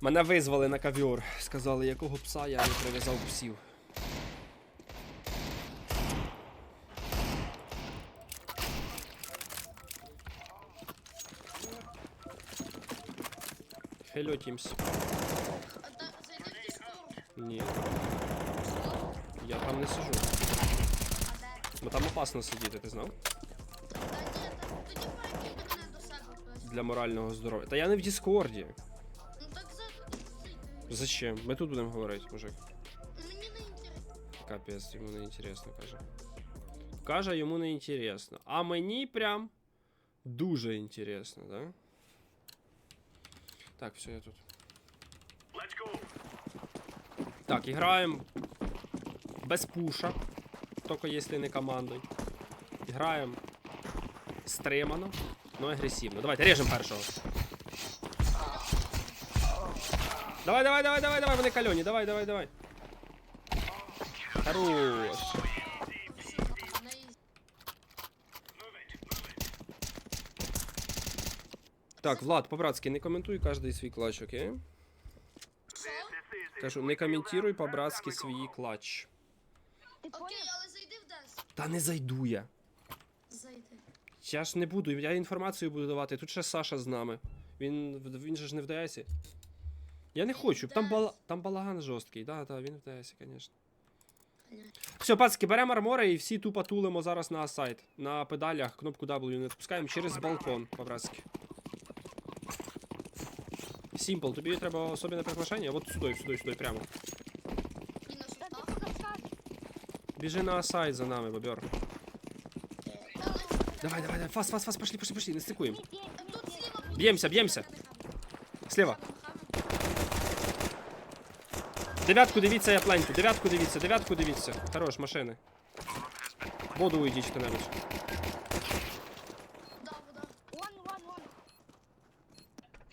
Мене визвали на ковер. Сказали, якого пса я не прив'язав псів. Hello, Teams. Ні, я там не сижу. Бо там опасно сидіти, ти знав? Для морального здоров'я. Та я не в Діскорді. Зачем? Ми тут будемо говорити, мужик. Мені не інтересно. Капець, йому не інтересно, каже. Каже, йому не інтересно. А мені прям дуже інтересно, да? Так, все, я тут. Так, играем без пуша. Только если не командой. Играем стримано, но агрессивно. Давайте, режем першого. Давай, давай, давай, давай, давай, вони кальоні, давай, давай, давай. Хорош. Так, Влад, по-братськи, не коментуй кожний свій клач, окей? Кажу, не коментуй по-братськи свій клач. Окей, але зайди в Дес. Та не зайду я. Зайди. Я ж не буду, я інформацію буду давати. Тут ще Саша з нами. Він, він же ж не в ДСі. Я не хочу, там, бала, там балаган жорсткий, да, да, він в ДСі, звісно. Понятно. Все, пацки, беремо армори і всі тупо тулимо зараз на сайт. На педалях кнопку W не відпускаємо через балкон, по-братськи. Сімпл, тобі треба особливе приглашення? От сюди, сюди, сюди, прямо. І на Та ти сустав. поки скажеш. Біжи на сайт за нами, бобер. Але Давай, давай, давай, фаст, фаст, фаст, пошли, пошли, пошли, не стикуємо. Ні, ні, Дев'ятку дивіться, я плентю. Дев'ятку дивіться, дев'ятку дивіться. Хорош, машини. Воду уйдіть хто-небудь. Да, вода. Вон, вон, вон.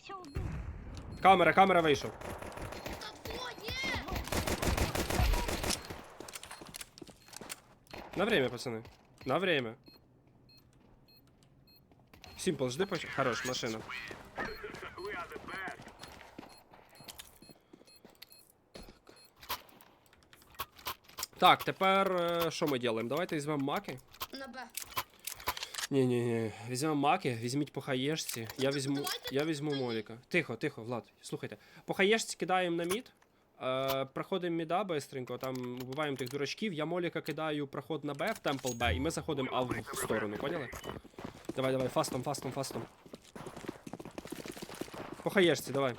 Все, убив. Камера, камера вийшов. Та двоє! На время, пацани. На время. Симпл, жди поч... Хорош, машина. Так, тепер е, що ми робимо? Давайте візьмемо маки. На Б. Ні, ні, ні. Візьмемо маки, візьміть по хаєшці. Я візьму. Я візьму моліка. Тихо, тихо, Влад, слухайте. По хаєшці кидаємо на мід. Е, проходимо міда бистренько, там вбиваємо тих дурачків. Я моліка кидаю проход на Б в темпл Б, і ми заходимо А в сторону, поняли? Давай, давай, фастом, фастом, фастом. По хаєшці, давай.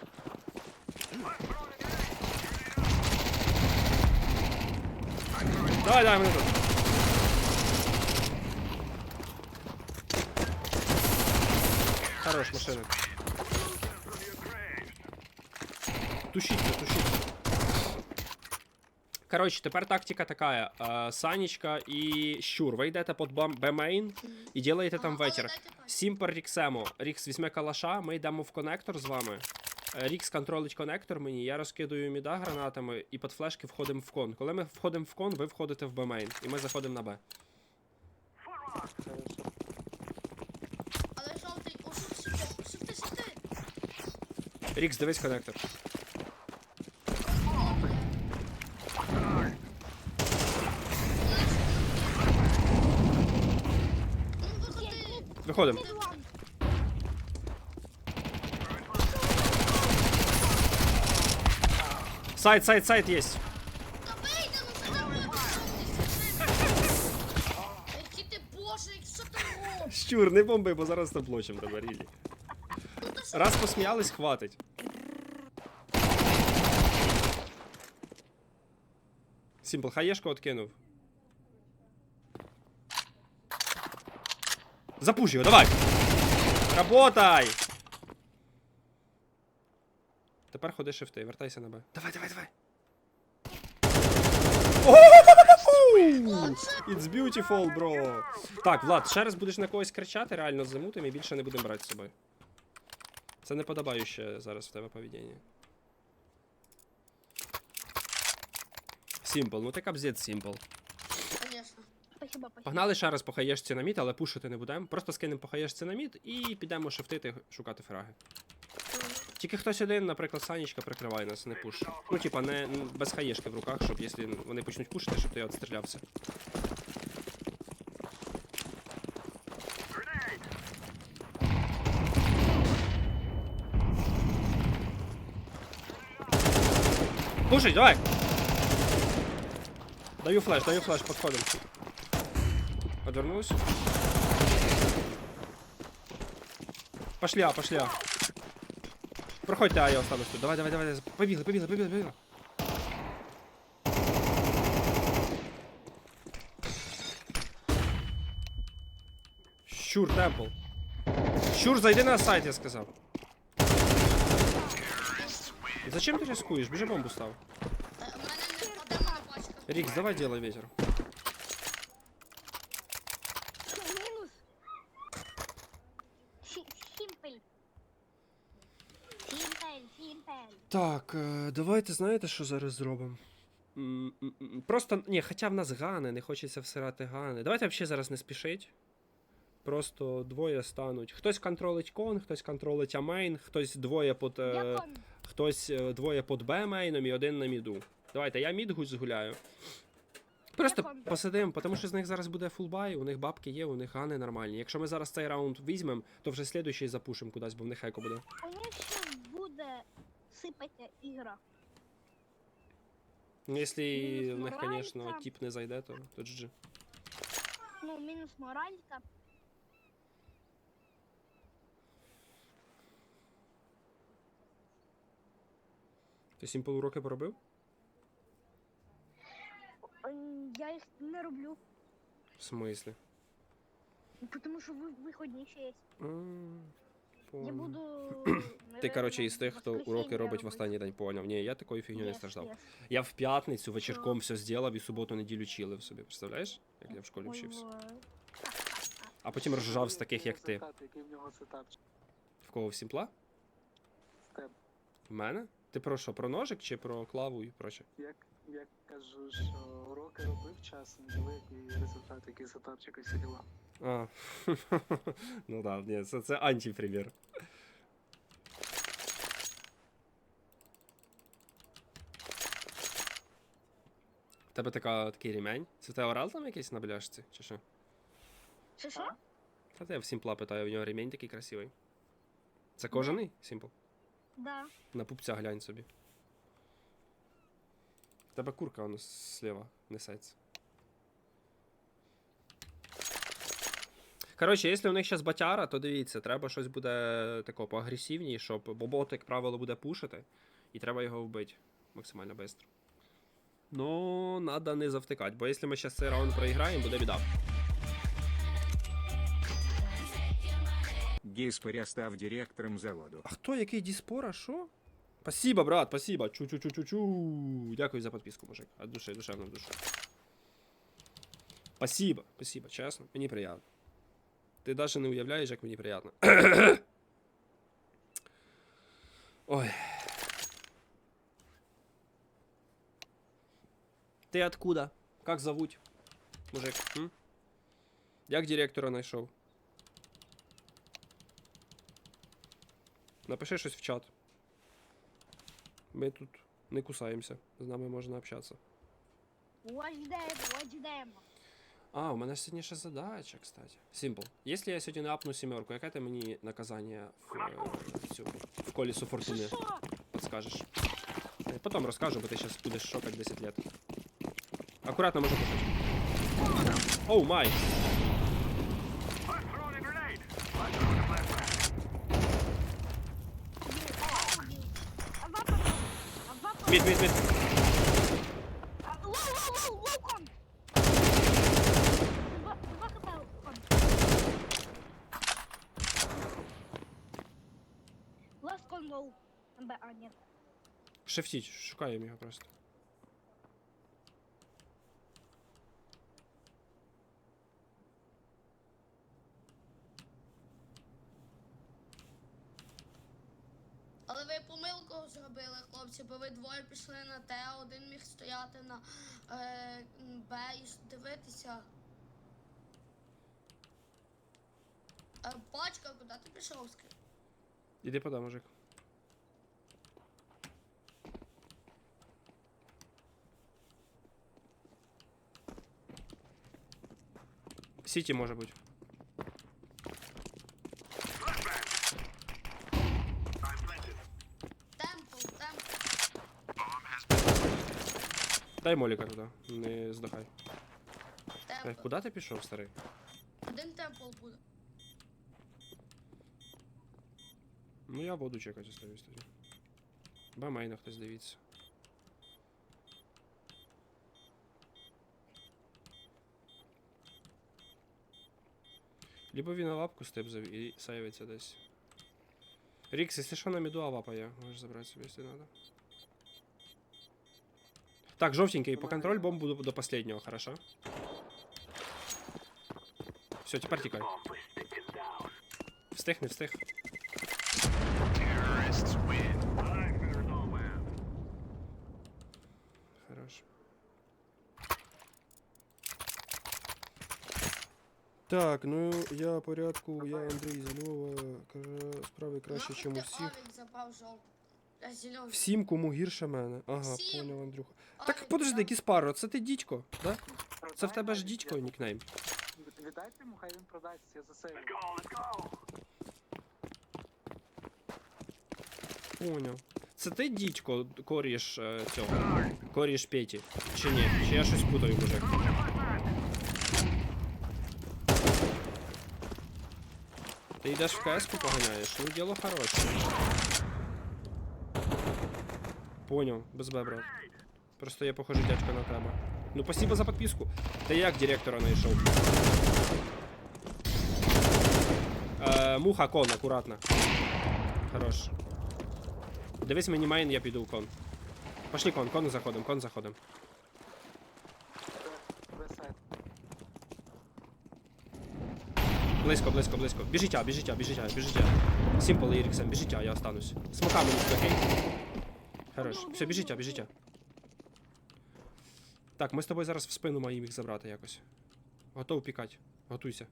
Давай, давай, мене тут. Хорош, машина. Тушіться, тушіться. Коротше, тепер тактика така. Е, Санечка і Щур. Ви йдете під Б-мейн і ділаєте там вечір. дайте. Сімпер Ріксемо. Рікс візьме калаша, ми йдемо в конектор з вами. Рікс контролить конектор мені, я розкидую міда гранатами і під флешки входимо в кон. Коли ми входимо в кон, ви входите в Б-мейн. І ми заходимо на Б. Але жовтий, о, сюди, сюди. Рікс, дивись конектор. Виходимо. Мід вон. Сайт, сайт, сайт є. Та вийди, ну це не буде Який ти боже, що ти робиш? Щур, не бомби, бо зараз. Ну та що Раз посміялись, хватить. Сімпл, хаєшку откинув. Запуш його, давай! Работай! Тепер ходи шифти, вертайся на Б. Давай, давай, давай. It's beautiful, bro. Так, Влад, ще раз будеш на когось кричати, реально замутим і більше не будемо брати з собою. Це не подобаюче зараз в тебе поведіння. Сімпл, ну ти капзець сімпл. Конечно. Спасибо, спасибо. Погнали ще раз по хаєшці на мід, але пушити не будемо. Просто скинемо по хаєшці на мід і підемо шифтити, шукати фраги. Тільки хтось один, наприклад, Санічка прикриває нас, не пуш. Ну, типа, не без хаєшки в руках, щоб якщо вони почнуть пушити, щоб ти відстрілявся. Пушить, давай! Даю флеш, даю флеш, подходим. Подвернулась. Пошли, а, пошли. а. Проходьте, а я останусь тут. Давай, давай, давай. Побігли, побігли, побігли, побігли. Щур, темпл. Щур, зайди на сайт, я сказав. Зачем ти рискуєш? Біжи бомбу став. Та в мене не впаде моя пачка. Рікс, давай делай ветер. Так, е, давайте знаєте, що зараз зробимо? Просто, ні, хоча в нас гани, не хочеться всирати гани. Давайте взагалі зараз не спішить. Просто двоє стануть. Хтось контролить кон, хтось контролить амейн, хтось двоє під. Я Е, хтось е, двоє під Б мейном і один на міду. Давайте, я мід гусь згуляю. Просто посидимо, тому що з них зараз буде фулбай, у них бабки є, у них гани нормальні. Якщо ми зараз цей раунд візьмемо, то вже слідуючий запушимо кудись, бо в них еко буде сипатися ігра. Ну, якщо Мінус в них, моралька. звісно, тип не зайде, то, то GG. Ну, мінус моралька. Ти Simple уроки поробив? Ем, Я їх не роблю, В смислі? тому що ви- виходні ще є. М, Я буду. Ти, коротше, із тих, хто уроки робить в останній день, поняв. Ні, я такою фігню не страждав. Я в п'ятницю вечірком все зробив і суботу неділю чилив собі, представляєш? Як я в школі вчився. А потім ржав з таких, як ти. В кого в Сімпла? В тебе. В мене? Ти про що? Про ножик чи про клаву і проче? Як, як кажу, що уроки робив часом, диви, який результат, який сетапчик і діла. А. ну так, ні, це, це антипримір. В тебе така, такий ремень? Це в тебе орал там якийсь на бляшці, чи що? Що що? Та я в Сімпла питаю, у нього ремень такий красивий. Це кожаний Сімпл? Да. На пупця глянь собі. Тебе курка воно слева несеться. Коротше, якщо у них зараз батяра, то дивіться, треба щось буде тако поагресивніше, щоб бо бот, як правило, буде пушити, і треба його вбити максимально швидко. Ну, треба не завтикати, бо якщо ми зараз цей раунд проіграємо, буде біда. Диспоря став директором заводу. А хто який Діспора? Що? Спасибо, брат, спасибо. Чу-чу-чу-чу-чу. Дякую за підписку, мужик. От душі, душевно в душу. Спасибо, спасибо, чесно. Мені приємно. Ти навіть не уявляєш, як мені приємно. Ой. Ти откуда? Как зовуть? Мужик, м? Як директора знайшов? Напиши щось в чат. Ми тут не кусаємося. З нами можна общатися. Watch them, watch them. А, у мене сьогодні ще задача, кстати. Симпл. Якщо я сьогодні не апну сімерку, яке ти мені наказання в, е, в цю в колісу Що фортуни що? підскажеш? Е, Потім розкажу, бо ти зараз будеш шокати 10 лет. Акуратно можу пушити. Оу май! А вапа? Мід, мід, мід. А, Лоу, лоу, лоу, лоу, кон. Два, два хп, кон. Last con low. Б, а, нет. Шефтіть, шукаємо його просто. помилку зробили хлопці, бо ви двоє пішли на Т, один міг стояти на е, Б і дивитися. Е, Бачка, куди ти пішов? скажи? Іди подай, мужик. Сіті може бути. Дай моліка туди, не здохай. Темпл. куди ти пішов, старий? Один темпл буде. Ну я буду чекати остаюсь тоді. Ба мейна хтось дивіться. Либо він лапку степзав і сейвиться десь. Рікс, якщо що на міду авапа є, можеш забрати собі, якщо надо. Так, жовтенький, по контроль бомбу до, до последнего, хорошо? Все, тепер тікай. Встиг, не встиг. Хорош. Так, ну я порядку, я Андрій Зельова, каже, справи краще, ніж у Нахуй всіх. ти Авік забрав жовтий. Всім, кому гірше мене. Ага, Всім. поняв, Андрюха. Так, подожди. Кіспаро, це ти дідько, да? Це в тебе ж дідько я- нікнейм. Віддайте йому, хай він продасть, я за себе. Поняв. Це ти дідько коріш е, цього. Коріш Петі. Чи ні? Чи я щось путаю, мужик? Ти йдеш в КС-ку поганяєш? Ну діло хороше. Поняв, без Б. Просто я похожий дядько на тебе. Ну спасибо за підписку. Ти як директора знайшов? Е, муха кон, акуратно. Хорош. Дивись мені майн, я піду в кон. Пошли кон, кон заходим, кон заходим. Близько, близько, близько. Біжіть, а, біжіть, а, біжіть, а, біжіть. а. А, я останусь. Смоками не окей? Хорош. Все, біжіть, а, біжіть. Так, ми з тобою зараз в спину маємо їх забрати якось. Готов пікати. Готуйся.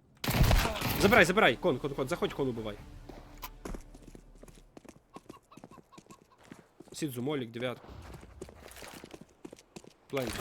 Забирай, забирай, кон, кон, кон, заходь, кон убивай. Сідзу, молік, дев'ятку. Плент.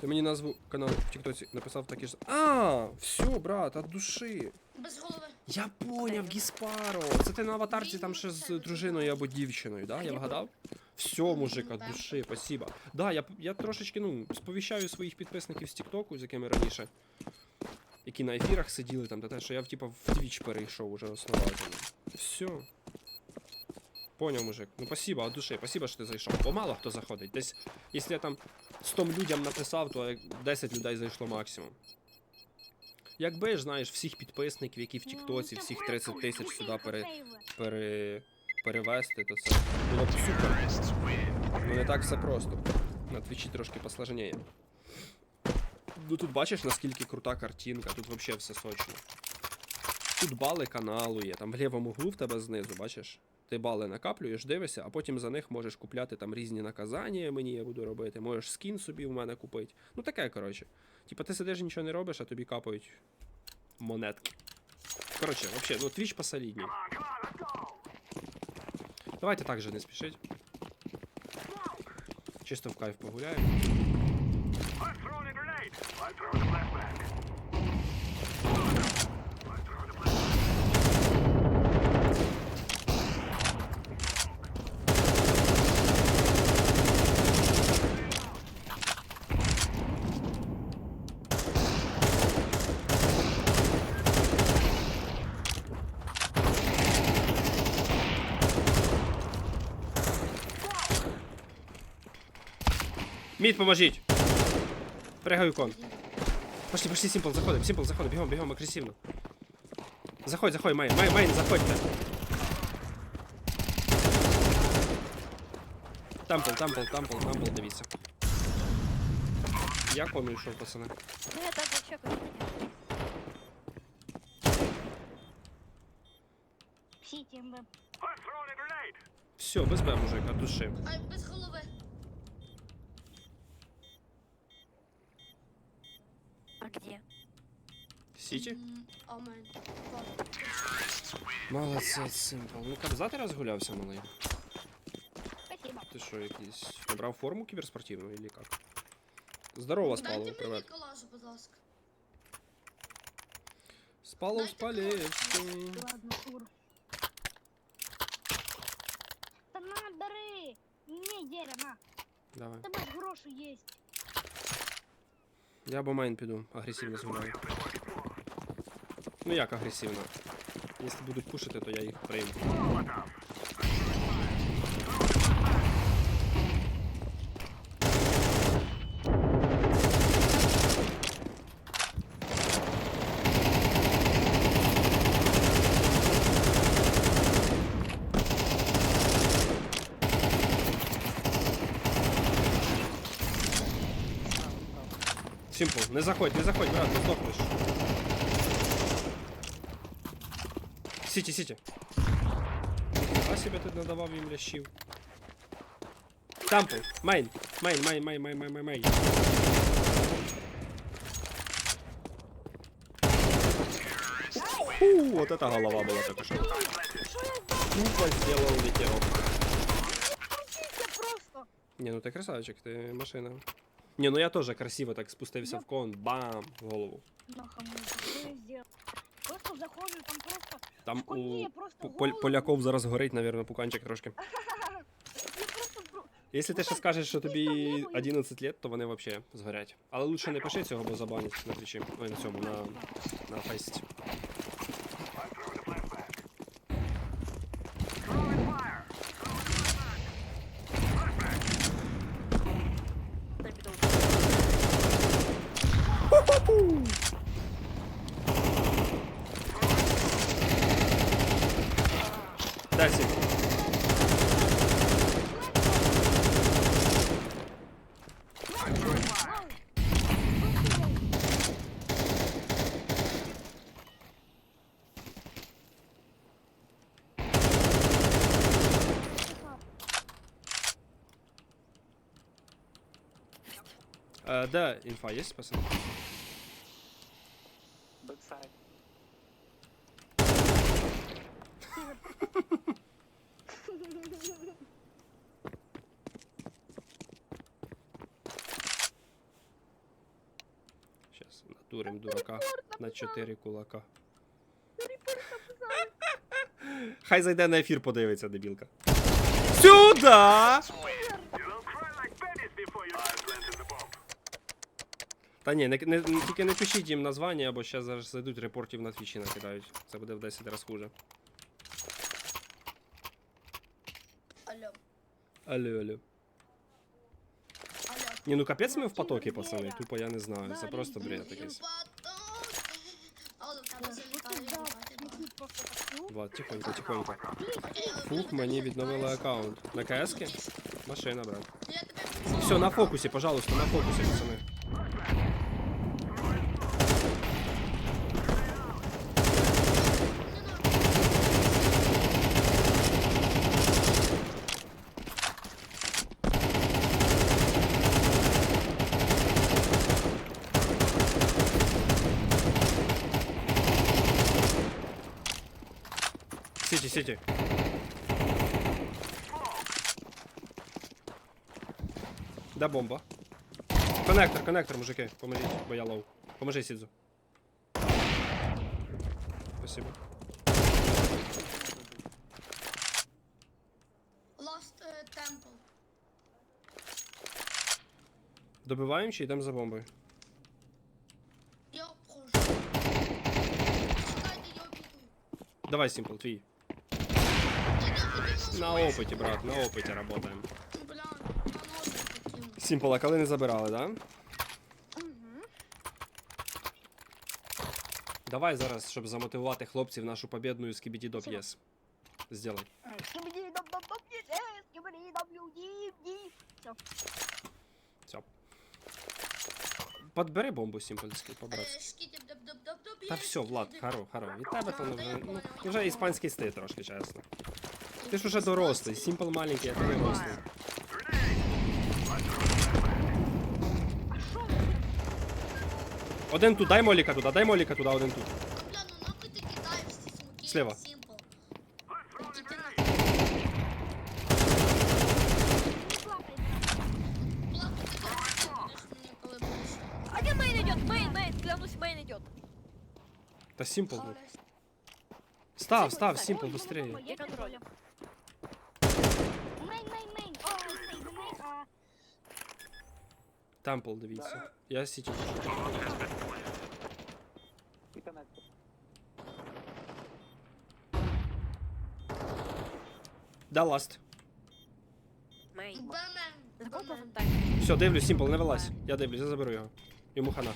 Ти мені назву каналу в Тіктоці написав такі ж. А, все, брат, от душі. Без голови. Я поняв, Гіспаро. Це ти на аватарці там ще з дружиною або дівчиною, да? Я вгадав? Все, мужик, от душі, спасибо. Да, я, я трошечки, ну, сповіщаю своїх підписників з Тіктоку, з якими раніше. Які на ефірах сиділи там, та те, що я типа в Twitch перейшов уже основательно. Все. Поняв, мужик. Ну спасибо, от душі, спасибо, що ти зайшов. Бо мало хто заходить. Десь, якщо я там 100 людям написав, то 10 людей зайшло максимум. Якби ж знаєш всіх підписників, які в Ну, Тіктоці, всіх 30 тисяч сюди пере, пере, перевести, то це було б супер. Ну не так все просто. На твічі трошки посложніє. Ну тут бачиш, наскільки крута картинка, тут взагалі все сочно. Тут бали каналу є, там в лівому углу в тебе знизу, бачиш? Ти бали накаплюєш, дивишся, а потім за них можеш купляти там різні наказання, мені я буду робити, можеш скін собі в мене купити. Ну таке, коротше. Типа ти сидиш нічого не робиш, а тобі капають монетки. Коротше, вообще, ну твіч посолідній. Давайте так же не спішить. Чисто в кайф погуляємо. Мід, поможіть! Пригаю кон. Пошли, пошли, Симпл, заходим, Симпл, заходим, бігом, бігом, агресивно. Заходь, заходь, майн, майн, майн, заходьте. Тампл, тампл, тампл, тампл, дивіться. Я кон йшов, пацани. Ну я так вообще как Сіті МБ. Все, без Б, мужик, от душі. Ай, без голови. Сіті? Молодець, Симпл. Ну, казати розгулявся, малий. Спасибо. Ти що, якийсь набрав форму кіберспортивну или як? Здорово, Дайте Спалов, мені привет. калаш, будь ласка. Спалов Дайте. Ладно, тур. Та на, бери! Не, Деря, на. Давай. Тебе ж гроші є. Я або майн піду, агресивно згуляю. Ну як агресивно? Якщо будуть пушити, то я їх прийму. Симпл, не заходь, не заходь, брат, ти здохнеш. Сіті, сіті. Ніхіба себе тут надавав їм лящів. Тампл, майн, майн, майн, майн, майн, майн, майн, майн. Фу, вот это голова была только что. Тупо сделал ветерок. Крутіться просто. Не, ну ты красавчик, ты машина. Не, ну я тоже красиво так спустився в кон, бам, в голову. Нахам, що я зробив? Просто заходжу, там просто... Там у я просто голову- Поляков зараз горить, наверное, пуканчик трошки. Я просто... про- Якщо ти ще скажеш, що тобі 11 лет, то вони взагалі згорять. Але лучше не пиши цього, бо забанять на твічі. Ой, на цьому, на, на фейсі. Такси. А, э, да, инфа есть, пацаны? На 4 кулака. Хай зайде на ефір, подивиться, дебілка. Сюда! Та ні, не, не, не- тільки не пишіть їм названня, бо ще зараз зайдуть репортів на твічі накидають. Це буде в 10 разів хуже. Алло, Алло, алло. алло. Ні, ну капець ми в потокі, пацани. Тупо я не знаю. Це просто бред якийсь. Але в тебе залітає їбати, да. Влад, тихонько, тихонько. Фух, мені відновили аккаунт. На КС-ки? Машина, брат. Все, на фокусі, пожалуйста, на фокусі, пацани. Сіті, сіті. Де бомба? Коннектор, коннектор, мужики, поможіть, бо я лоу. Поможи Сідзу. Спасибо. Lost е, Temple. Добиваємо чи йдемо за бомбою? Я обхожу. Чекайте, я обійду. Давай, Сімпл, твій. На опыте, брат, на опыте работаем. Симпла, коли не забирали, да? Давай зараз, щоб замотивувати хлопців нашу победную скібіді доп єс. Сделай. Все. Подбери бомбу сімпольську, побрати. Та все, Влад, хоро, хоро. Від тебе то вже, вже іспанський стиль трошки, чесно. Ти ж уже дорослий, Сімпл маленький, а ти дорослий. Один тут, дай моліка туди, дай моліка туди, один тут. Бля, ну нахуй ти кидаєш ці смоки. Слева. Сімпл. Тільки на- Плакати ти будеш мені, коли будеш. Один мейн идет, мейн, мейн, клянусь, мейн идет. Та Сімпл. ну. Зараз. Став, став, сімпл, быстрее. Я контролю. Мейн, мейн, мейн. О, мейн, мейн. А, Темпл, дивіться. Я. І коннектор. Да, ласт. Мейн. Все, дивлюсь, сімпл, не вилазь. Я дивлюсь, я заберу його. Йому хана.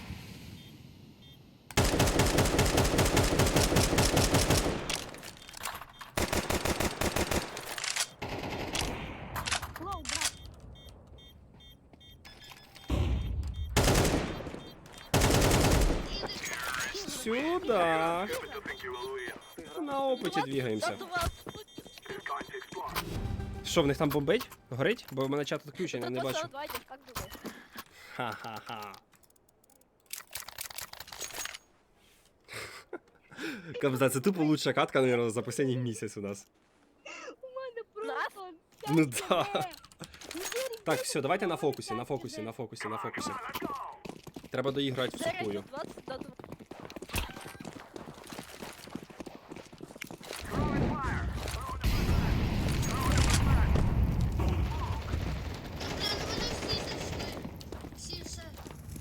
лоу, брат. Сюда. На опиті двигаємося. Що, в них там бомбить? Горить? Бо в мене чат відключений, не бачу. Ха-ха-ха. Кабзда, це тупо лучша катка, наверное, за останній місяць у нас. Нас? Ну да. Так, все, давайте на фокусі, на фокусі, на фокусі, на фокусі. Треба доіграти в сухую. 20 до 20. Блін, вони всі зайшли. Всі все.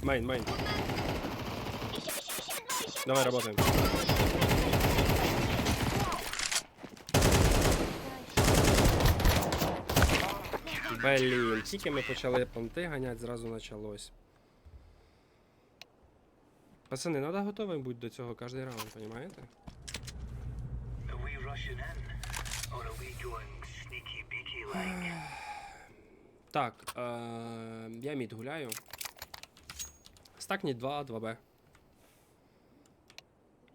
Мейн, мейн. Давай работаем. Блін, тільки ми почали понти ганять, зразу почалось. Пацани, треба готовим бути до цього кожен раунд, розумієте? Так, е- я мід гуляю. Стакніть 2, 2Б.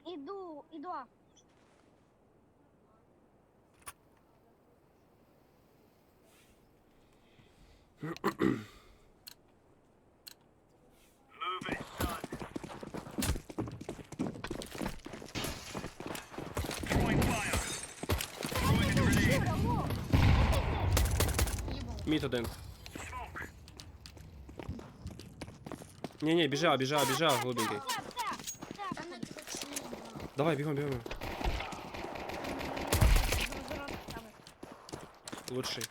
Иду, иду. А. Move it, son. Їбало. Мід один. Ні, ні, біжа, біжа, біжа, глибенький. Та не хочу. Давай, бігом, бігом. Лучший.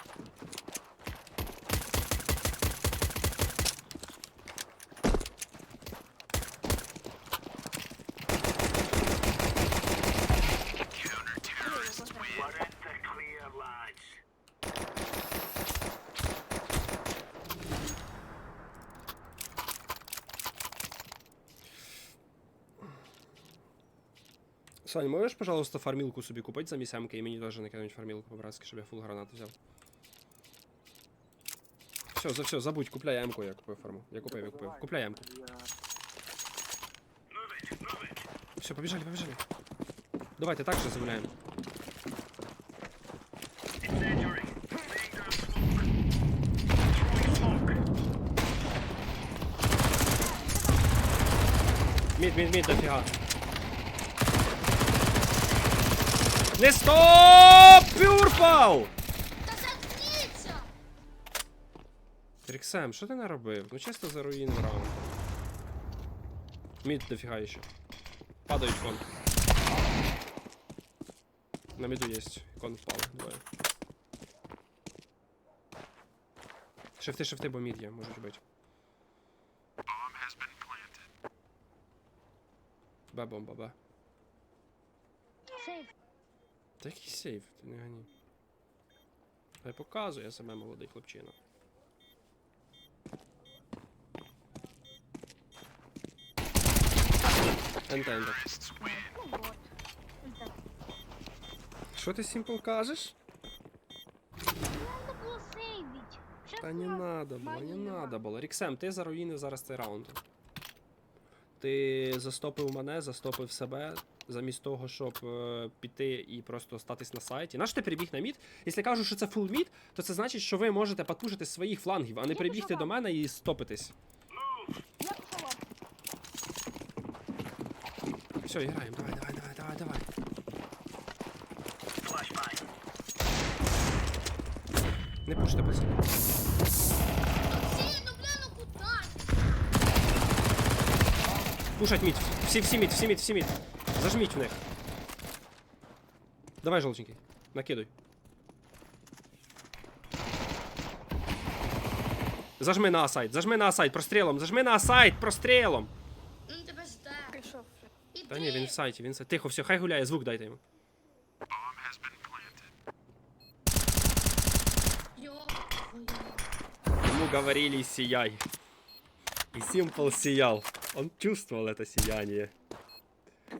Сань, можеш, пожалуйста, фармілку собі купити за місямки і мені теж накинуть фармілку по-братськи, щоб я фул гранат взяв. Все, за все, забудь, купляй М-ку, я купив фарму. Я купив, я купив. Купляй М-ку. Я Все, побіжали, побіжали. Давайте так же замовляємо. Incendiary. Мід, мід, мід, дофіга. Не стоп! Пюрфал! Та заткніться! Ріксем, що ти наробив? Ну чисто заруїнив раунд. Мід дофіга ще. Падають кон. На міду есть. Кон впав. Двоє. Шифти, шифти, бо мід є, можуть бути. Бе Та який сейф, ти не гані. Та показує себе молодий хлопчина. Это. Що ти Сімпл кажеш? Та не надо було, не надо було. Ріксем, ти заруїнив зараз цей раунд. Ти застопив мене, застопив себе, замість того, щоб е, піти і просто статись на сайті. Наш ти прибіг на мід? Якщо кажу, що це фул мід, то це значить, що ви можете підпушити своїх флангів, а не прибігти до мене і стопитись. Все, граємо, давай, давай, давай, давай, давай. Не пуште, пацани. Ну? Пушать мід. Всі, всі мід, всі мід, всі мід. Зажміть в них. Давай, жовтенький. Накидуй. Зажми на асайд, зажми на асайд, прострілом, зажми на асайд, прострілом. Він тебе жде. Прийшов. Та ні, він в сайті, він в сайті. Тихо, все, хай гуляє, звук дайте йому. Ему говорили сияй. И Симпл сиял. Он чувствовал это сияние.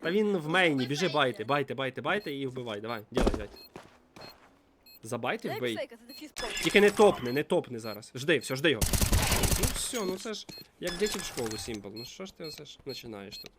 Та він в мейні, біжи байте, байте, байте, байте і вбивай. Давай, ділай, дядь. Забайте вбий. Тільки не топни, не топни зараз. Жди, все, жди його. Ну все, ну це ж як діти в школу, Сімпл. Ну що ж ти оце ж починаєш тут?